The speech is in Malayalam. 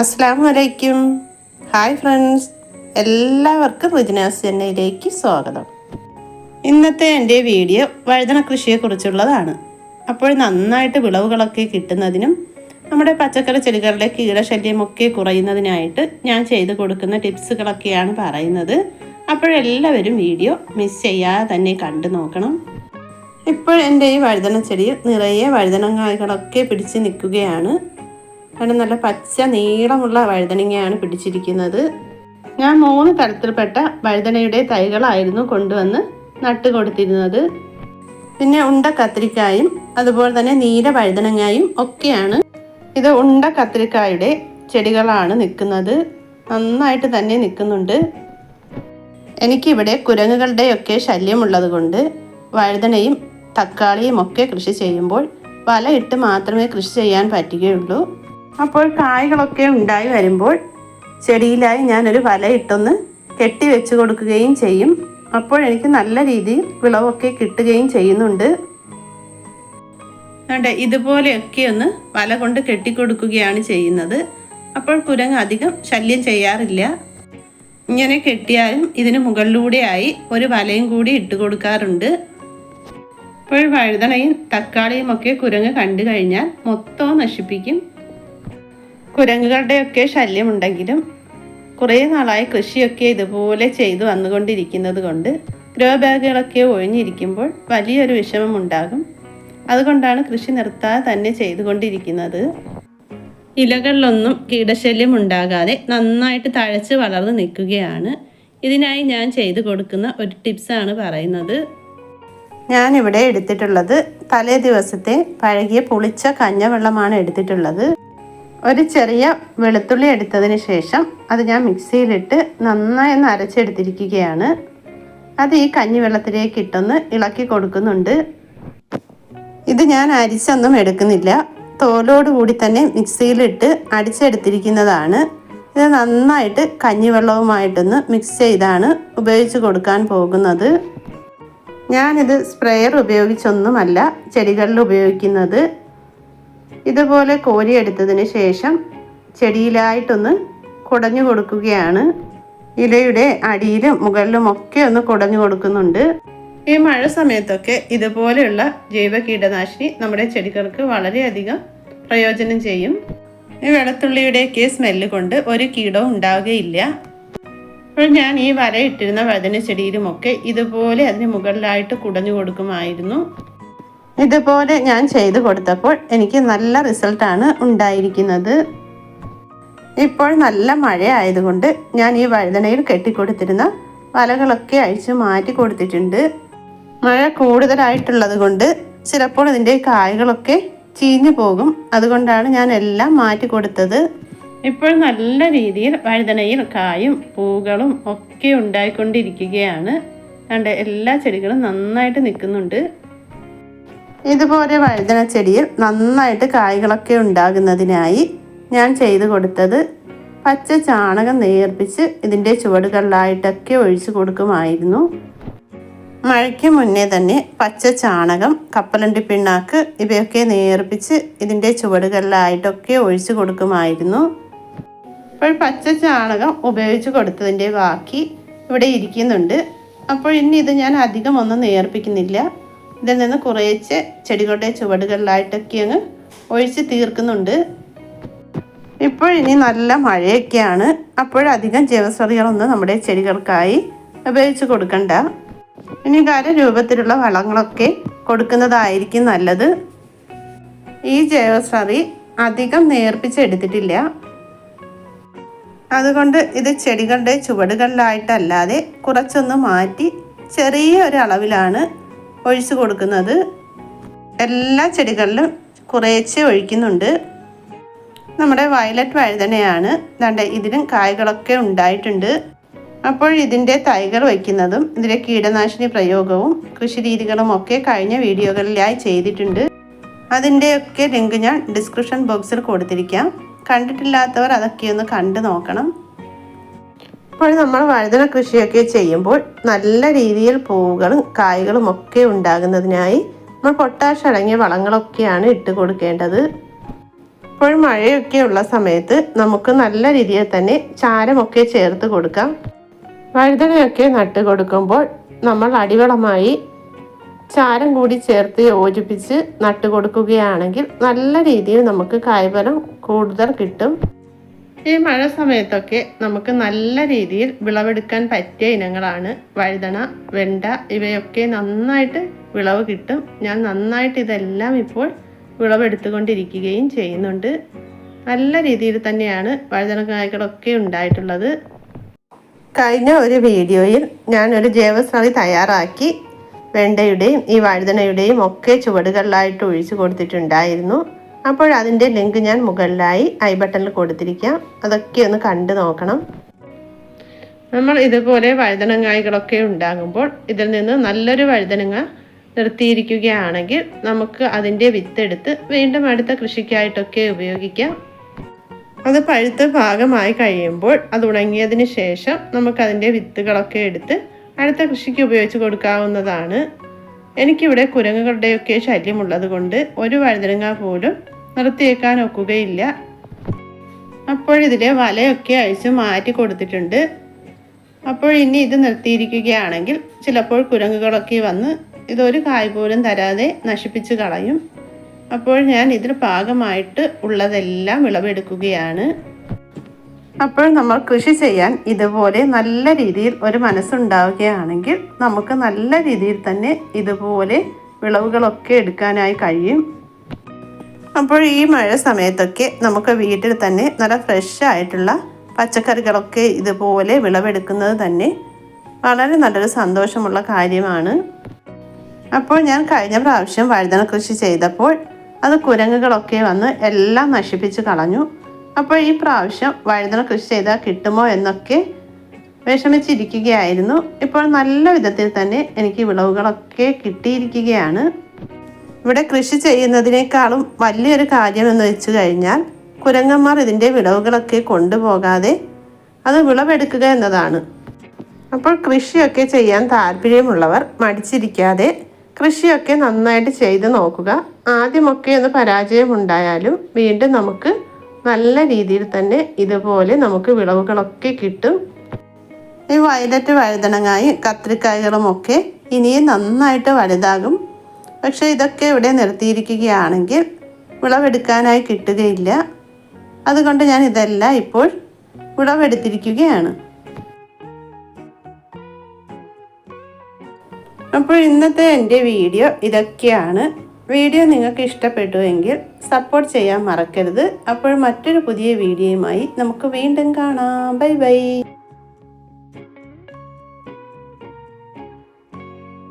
അസ്സാം വലൈക്കും ഹായ് ഫ്രണ്ട്സ്. എല്ലാവർക്കും റുജിനാസ് ചെന്നൈയിലേക്ക് സ്വാഗതം. ഇന്നത്തെ എന്റെ വീഡിയോ വഴുതന കൃഷിയെക്കുറിച്ചുള്ളതാണ്. അപ്പോൾ നന്നായിട്ട് വിളവുകളൊക്കെ കിട്ടുന്നതിനും നമ്മുടെ പച്ചക്കറി ചെടികളുടെ കീടശല്യമൊക്കെ കുറയുന്നതിനായിട്ട് ഞാൻ ചെയ്തു കൊടുക്കുന്ന ടിപ്സുകളൊക്കെയാണ് പറയുന്നത്. അപ്പോഴെല്ലാവരും വീഡിയോ മിസ് ചെയ്യാതെ തന്നെ കണ്ടു നോക്കണം. ഇപ്പോൾ എന്റെ ഈ വഴുതന ചെടി നിറയെ വഴുതനങ്ങായ്കളൊക്കെ പിടിച്ച് നിൽക്കുകയാണ്. അവിടെ നല്ല പച്ച നീളമുള്ള വഴുതനങ്ങയാണ് പിടിച്ചിരിക്കുന്നത്. ഞാൻ മൂന്ന് തരത്തിൽപ്പെട്ട വഴുതനയുടെ തൈകളായിരുന്നു കൊണ്ടുവന്ന് നട്ട് കൊടുത്തിരുന്നത്. പിന്നെ ഉണ്ട കത്തിരിക്കായും അതുപോലെ തന്നെ നീല വഴുതനങ്ങായും ഒക്കെയാണ്. ഇത് ഉണ്ട കത്തിരിക്കായുടെ ചെടികളാണ് നിൽക്കുന്നത്. നന്നായിട്ട് തന്നെ നിൽക്കുന്നുണ്ട്. എനിക്കിവിടെ കുരങ്ങുകളുടെയൊക്കെ ശല്യമുള്ളത് കൊണ്ട് വഴുതനയും തക്കാളിയും ഒക്കെ കൃഷി ചെയ്യുമ്പോൾ വലയിട്ട് മാത്രമേ കൃഷി ചെയ്യാൻ പറ്റുകയുള്ളൂ. അപ്പോൾ കായ്കളൊക്കെ ഉണ്ടായി വരുമ്പോൾ ചെടിയിലായി ഞാനൊരു വലയിട്ടൊന്ന് കെട്ടി വെച്ച് കൊടുക്കുകയും ചെയ്യും. അപ്പോൾ എനിക്ക് നല്ല രീതിയിൽ വിളവൊക്കെ കിട്ടുകയും ചെയ്യുന്നുണ്ട്. അതെ ഇതുപോലെയൊക്കെ ഒന്ന് വല കൊണ്ട് കെട്ടിക്കൊടുക്കുകയാണ് ചെയ്യുന്നത്. അപ്പോൾ കുരങ്ങ് അധികം ശല്യം ചെയ്യാറില്ല. ഇങ്ങനെ കെട്ടിയാലും ഇതിന് മുകളിലൂടെയായി ഒരു വലയും കൂടി ഇട്ട് കൊടുക്കാറുണ്ട്. ഇപ്പോൾ വഴുതണയും തക്കാളിയും ഒക്കെ കുരങ്ങ് കണ്ടു കഴിഞ്ഞാൽ മൊത്തം നശിപ്പിക്കും. കുരങ്ങുകളുടെയൊക്കെ ശല്യമുണ്ടെങ്കിലും കുറേ നാളായി കൃഷിയൊക്കെ ഇതുപോലെ ചെയ്തു വന്നുകൊണ്ടിരിക്കുന്നത് കൊണ്ട് ഗ്രോ ബാഗുകളൊക്കെ ഒഴിഞ്ഞിരിക്കുമ്പോൾ വലിയൊരു വിഷമം ഉണ്ടാകും അതുകൊണ്ടാണ് കൃഷി നിർത്താതെ തന്നെ ചെയ്തുകൊണ്ടിരിക്കുന്നത്. ഇലകളിലൊന്നും കീടശല്യം ഉണ്ടാകാതെ നന്നായിട്ട് തഴച്ച് വളർന്ന് നിൽക്കുകയാണ്. ഇതിനായി ഞാൻ ചെയ്തു കൊടുക്കുന്ന ഒരു ടിപ്സാണ് പറയുന്നത്. ഞാനിവിടെ എടുത്തിട്ടുള്ളത് തലേ ദിവസത്തെ പഴകിയ പുളിച്ച കഞ്ഞവെള്ളമാണ് എടുത്തിട്ടുള്ളത്. ഒരു ചെറിയ വെളുത്തുള്ളി എടുത്തതിന് ശേഷം അത് ഞാൻ മിക്സിയിലിട്ട് നന്നായി ഒന്ന് അരച്ചെടുത്തിരിക്കുകയാണ്. അത് ഈ കഞ്ഞിവെള്ളത്തിലേക്ക് ഇട്ടൊന്ന് ഇളക്കി കൊടുക്കുന്നുണ്ട്. ഇത് ഞാൻ അരിച്ചൊന്നും എടുക്കുന്നില്ല. തോലോടുകൂടി തന്നെ മിക്സിയിലിട്ട് അടിച്ചെടുത്തിരിക്കുന്നതാണ്. ഇത് നന്നായിട്ട് കഞ്ഞിവെള്ളവുമായിട്ടൊന്ന് മിക്സ് ചെയ്താണ് ഉപയോഗിച്ച് കൊടുക്കാൻ പോകുന്നത്. ഞാനിത് സ്പ്രെയർ ഉപയോഗിച്ചൊന്നുമല്ല ചെടികളിൽ ഉപയോഗിക്കുന്നത്. ഇതുപോലെ കോരിയെടുത്തതിന് ശേഷം ചെടിയിലായിട്ടൊന്ന് കുടഞ്ഞു കൊടുക്കുകയാണ്. ഇലയുടെ അടിയിലും മുകളിലും ഒക്കെ ഒന്ന് കുടഞ്ഞു കൊടുക്കുന്നുണ്ട്. ഈ മഴ സമയത്തൊക്കെ ഇതുപോലെയുള്ള ജൈവ കീടനാശിനി നമ്മുടെ ചെടികൾക്ക് വളരെയധികം പ്രയോജനം ചെയ്യും. ഈ വെളുത്തുള്ളിയുടെയൊക്കെ സ്മെല്ല് കൊണ്ട് ഒരു കീടവും ഉണ്ടാവുകയില്ല. അപ്പോൾ ഞാൻ ഈ വരയിട്ടിരുന്ന വഴുതന ചെടിയിലുമൊക്കെ ഇതുപോലെ അതിന് മുകളിലായിട്ട് കുടഞ്ഞു കൊടുക്കുമായിരുന്നു. ഇതുപോലെ ഞാൻ ചെയ്തു കൊടുത്തപ്പോൾ എനിക്ക് നല്ല റിസൾട്ടാണ് ഉണ്ടായിരിക്കുന്നത്. ഇപ്പോൾ നല്ല മഴ ആയതുകൊണ്ട് ഞാൻ ഈ വഴുതനയിൽ കെട്ടിക്കൊടുത്തിരുന്ന വലകളൊക്കെ അഴിച്ച് മാറ്റി കൊടുത്തിട്ടുണ്ട്. മഴ കൂടുതലായിട്ടുള്ളത് കൊണ്ട് ചിലപ്പോൾ ഇതിന്റെ കായ്കളൊക്കെ ചീഞ്ഞു പോകും. അതുകൊണ്ടാണ് ഞാൻ എല്ലാം മാറ്റി കൊടുത്തത്. ഇപ്പോൾ നല്ല രീതിയിൽ വഴുതനയിൽ കായും പൂകളും ഒക്കെ ഉണ്ടായിക്കൊണ്ടിരിക്കുകയാണ്. കണ്ട് എല്ലാ ചെടികളും നന്നായിട്ട് നിൽക്കുന്നുണ്ട്. ഇതുപോലെ വഴുതന ചെടിയിൽ നന്നായിട്ട് കായ്കളൊക്കെ ഉണ്ടാകുന്നതിനായി ഞാൻ ചെയ്തു കൊടുത്തത് പച്ച ചാണകം നേർപ്പിച്ച് ഇതിന്റെ ചുവടുകളിലായിട്ടൊക്കെ ഒഴിച്ചു കൊടുക്കുമായിരുന്നു. മഴയ്ക്ക് മുന്നേ തന്നെ പച്ച ചാണകം കപ്പലണ്ടി പിണ്ണാക്ക് ഇവയൊക്കെ നേർപ്പിച്ച് ഇതിന്റെ ചുവടുകളിലായിട്ടൊക്കെ ഒഴിച്ചു കൊടുക്കുമായിരുന്നു. അപ്പോൾ പച്ച ചാണകം ഉപയോഗിച്ച് കൊടുത്തതിന്റെ ബാക്കി ഇവിടെ ഇരിക്കുന്നുണ്ട്. അപ്പോൾ ഇനി ഇത് ഞാൻ അധികം ഒന്നും നേർപ്പിക്കുന്നില്ല. ഇതിൽ നിന്ന് കുറേച്ച് ചെടികളുടെ ചുവടുകളിലായിട്ടൊക്കെ അങ്ങ് ഒഴിച്ച് തീർക്കുന്നുണ്ട്. ഇപ്പോഴിനി നല്ല മഴയൊക്കെയാണ്. അപ്പോഴധികം ജീവസ്വറികളൊന്നും നമ്മുടെ ചെടികൾക്കായി ഉപയോഗിച്ച് കൊടുക്കണ്ട. ഇനി കാല രൂപത്തിലുള്ള വളങ്ങളൊക്കെ കൊടുക്കുന്നതായിരിക്കും നല്ലത്. ഈ ജൈവസറി അധികം നേർപ്പിച്ചെടുത്തിട്ടില്ല. അതുകൊണ്ട് ഇത് ചെടികളുടെ ചുവടുകളിലായിട്ടല്ലാതെ കുറച്ചൊന്ന് മാറ്റി ചെറിയ ഒരളവിലാണ് ഒഴിച്ചു കൊടുക്കുന്നത് എല്ലാ ചെടികളിലും കുറേശ്ശെ ഒഴിക്കുന്നുണ്ട്. നമ്മുടെ വയലറ്റ് വഴുതനയാണ് ദണ്ട ഇതിനും കായ്കളൊക്കെ ഉണ്ടായിട്ടുണ്ട്. അപ്പോൾ ഇതിന്റെ തൈകൾ വയ്ക്കുന്നതും ഇതിന്റെ കീടനാശിനി പ്രയോഗവും കൃഷി രീതികളും ഒക്കെ കഴിഞ്ഞ വീഡിയോകളിലായി ചെയ്തിട്ടുണ്ട്. അതിന്റെയൊക്കെ ലിങ്ക് ഞാൻ ഡിസ്ക്രിപ്ഷൻ ബോക്സിൽ കൊടുത്തിരിക്കാം. കണ്ടിട്ടില്ലാത്തവർ അതൊക്കെ ഒന്ന് കണ്ടു നോക്കണം. ഇപ്പോൾ നമ്മൾ വഴുതന കൃഷിയൊക്കെ ചെയ്യുമ്പോൾ നല്ല രീതിയിൽ പൂവുകളും കായ്കളും ഒക്കെ ഉണ്ടാകുന്നതിനായി നമ്മൾ പൊട്ടാഷ് അടങ്ങിയ വളങ്ങളൊക്കെയാണ് ഇട്ട് കൊടുക്കേണ്ടത്. ഇപ്പോൾ മഴയൊക്കെ ഉള്ള സമയത്ത് നമുക്ക് നല്ല രീതിയിൽ തന്നെ ചാരമൊക്കെ ചേർത്ത് കൊടുക്കാം. വഴുതനയൊക്കെ നട്ട് കൊടുക്കുമ്പോൾ നമ്മൾ അടിവളമായി ചാരം കൂടി ചേർത്ത് യോജിപ്പിച്ച് നട്ട് കൊടുക്കുകയാണെങ്കിൽ നല്ല രീതിയിൽ നമുക്ക് കായ്ഫലം കൂടുതൽ കിട്ടും. ഈ മഴ സമയത്തൊക്കെ നമുക്ക് നല്ല രീതിയിൽ വിളവെടുക്കാൻ പറ്റിയ ഇനങ്ങളാണ് വഴുതണ വെണ്ട ഇവയൊക്കെ നന്നായിട്ട് വിളവ് കിട്ടും. ഞാൻ നന്നായിട്ട് ഇതെല്ലാം ഇപ്പോൾ വിളവെടുത്തുകൊണ്ടിരിക്കുകയും ചെയ്യുന്നുണ്ട്. നല്ല രീതിയിൽ തന്നെയാണ് വഴുതണ കായ്കളൊക്കെ ഉണ്ടായിട്ടുള്ളത്. കഴിഞ്ഞ ഒരു വീഡിയോയിൽ ഞാൻ ഒരു ജൈവസ്രവി തയ്യാറാക്കി വെണ്ടയുടെയും ഈ വഴുതനയുടെയും ഒക്കെ ചുവടുകളിലായിട്ട് ഒഴിച്ചു കൊടുത്തിട്ടുണ്ടായിരുന്നു. അപ്പോൾ അതിന്റെ ലിങ്ക് ഞാൻ മുകളിലായി ഐ ബട്ടണിൽ കൊടുത്തിരിക്കാം. അതൊക്കെ ഒന്ന് കണ്ടു നോക്കണം. നമ്മൾ ഇതുപോലെ വഴുതനങ്ങായ്കളൊക്കെ ഉണ്ടാകുമ്പോൾ ഇതിൽ നിന്ന് നല്ലൊരു വഴുതനങ്ങ നിർത്തിയിരിക്കുകയാണെങ്കിൽ നമുക്ക് അതിന്റെ വിത്തെടുത്ത് വീണ്ടും അടുത്ത കൃഷിക്കായിട്ടൊക്കെ ഉപയോഗിക്കാം. അത് പഴുത്ത് ഭാഗമായി കഴിയുമ്പോൾ അത് ഉണങ്ങിയതിന് ശേഷം നമുക്കതിന്റെ വിത്തുകളൊക്കെ എടുത്ത് അടുത്ത കൃഷിക്ക് ഉപയോഗിച്ച് കൊടുക്കാവുന്നതാണ്. എനിക്കിവിടെ കുരങ്ങുകളുടെയൊക്കെ ശല്യമുള്ളത് കൊണ്ട് ഒരു വഴുതനങ്ങ പോലും നിർത്തിയേക്കാൻ ഒക്കുകയില്ല. അപ്പോഴിതിലെ വലയൊക്കെ അഴിച്ച് മാറ്റി കൊടുത്തിട്ടുണ്ട്. അപ്പോൾ ഇനി ഇത് നിർത്തിയിരിക്കുകയാണെങ്കിൽ ചിലപ്പോൾ കുരങ്ങുകളൊക്കെ വന്ന് ഇതൊരു കായ് പോലും തരാതെ നശിപ്പിച്ച് കളയും. അപ്പോൾ ഞാൻ ഇതിന് പാകമായിട്ട് ഉള്ളതെല്ലാം വിളവെടുക്കുകയാണ്. അപ്പോൾ നമ്മൾ കൃഷി ചെയ്യാൻ ഇതുപോലെ നല്ല രീതിയിൽ ഒരു മനസ്സുണ്ടാവുകയാണെങ്കിൽ നമുക്ക് നല്ല രീതിയിൽ തന്നെ ഇതുപോലെ വിളവുകളൊക്കെ എടുക്കാനായി കഴിയും. അപ്പോൾ ഈ മഴ സമയത്തൊക്കെ നമുക്ക് വീട്ടിൽ തന്നെ നല്ല ഫ്രഷ് ആയിട്ടുള്ള പച്ചക്കറികളൊക്കെ ഇതുപോലെ വിളവെടുക്കുന്നത് തന്നെ വളരെ നല്ലൊരു സന്തോഷമുള്ള കാര്യമാണ്. അപ്പോൾ ഞാൻ കഴിഞ്ഞ പ്രാവശ്യം വഴുതന കൃഷി ചെയ്തപ്പോൾ അത് കുരങ്ങുകളൊക്കെ വന്ന് എല്ലാം നശിപ്പിച്ച് കളഞ്ഞു. അപ്പോൾ ഈ പ്രാവശ്യം വഴുതന കൃഷി ചെയ്താൽ കിട്ടുമോ എന്നൊക്കെ വിഷമിച്ചിരിക്കുകയായിരുന്നു. ഇപ്പോൾ നല്ല വിധത്തിൽ തന്നെ എനിക്ക് വിളവുകളൊക്കെ കിട്ടിയിരിക്കുകയാണ്. ഇവിടെ കൃഷി ചെയ്യുന്നതിനേക്കാളും വലിയൊരു കാര്യം എന്ന് വെച്ച് കഴിഞ്ഞാൽ കുരങ്ങന്മാർ ഇതിന്റെ വിളവുകളൊക്കെ കൊണ്ടുപോകാതെ അത് വിളവെടുക്കുക എന്നതാണ്. അപ്പോൾ കൃഷിയൊക്കെ ചെയ്യാൻ താല്പര്യമുള്ളവർ മടിച്ചിരിക്കാതെ കൃഷിയൊക്കെ നന്നായിട്ട് ചെയ്ത് നോക്കുക. ആദ്യമൊക്കെ ഒന്ന് പരാജയമുണ്ടായാലും വീണ്ടും നമുക്ക് നല്ല രീതിയിൽ തന്നെ ഇതുപോലെ നമുക്ക് വിളവുകളൊക്കെ കിട്ടും. ഈ വയലറ്റ് വഴുതണങ്ങായി കത്രിക്കായകളുമൊക്കെ ഇനിയും നന്നായിട്ട് വലുതാകും. പക്ഷേ ഇതൊക്കെ ഇവിടെ നിർത്തിയിരിക്കുകയാണെങ്കിൽ വിളവെടുക്കാനായി കിട്ടുകയില്ല. അതുകൊണ്ട് ഞാൻ ഇതെല്ലാം ഇപ്പോൾ വിളവെടുത്തിരിക്കുകയാണ്. അപ്പോൾ ഇന്നത്തെ എന്റെ വീഡിയോ ഇതൊക്കെയാണ്. വീഡിയോ നിങ്ങൾക്ക് ഇഷ്ടപ്പെട്ടുവെങ്കിൽ സപ്പോർട്ട് ചെയ്യാൻ മറക്കരുത്. അപ്പോൾ മറ്റൊരു പുതിയ വീഡിയോയുമായി നമുക്ക് വീണ്ടും കാണാം. Bye bye.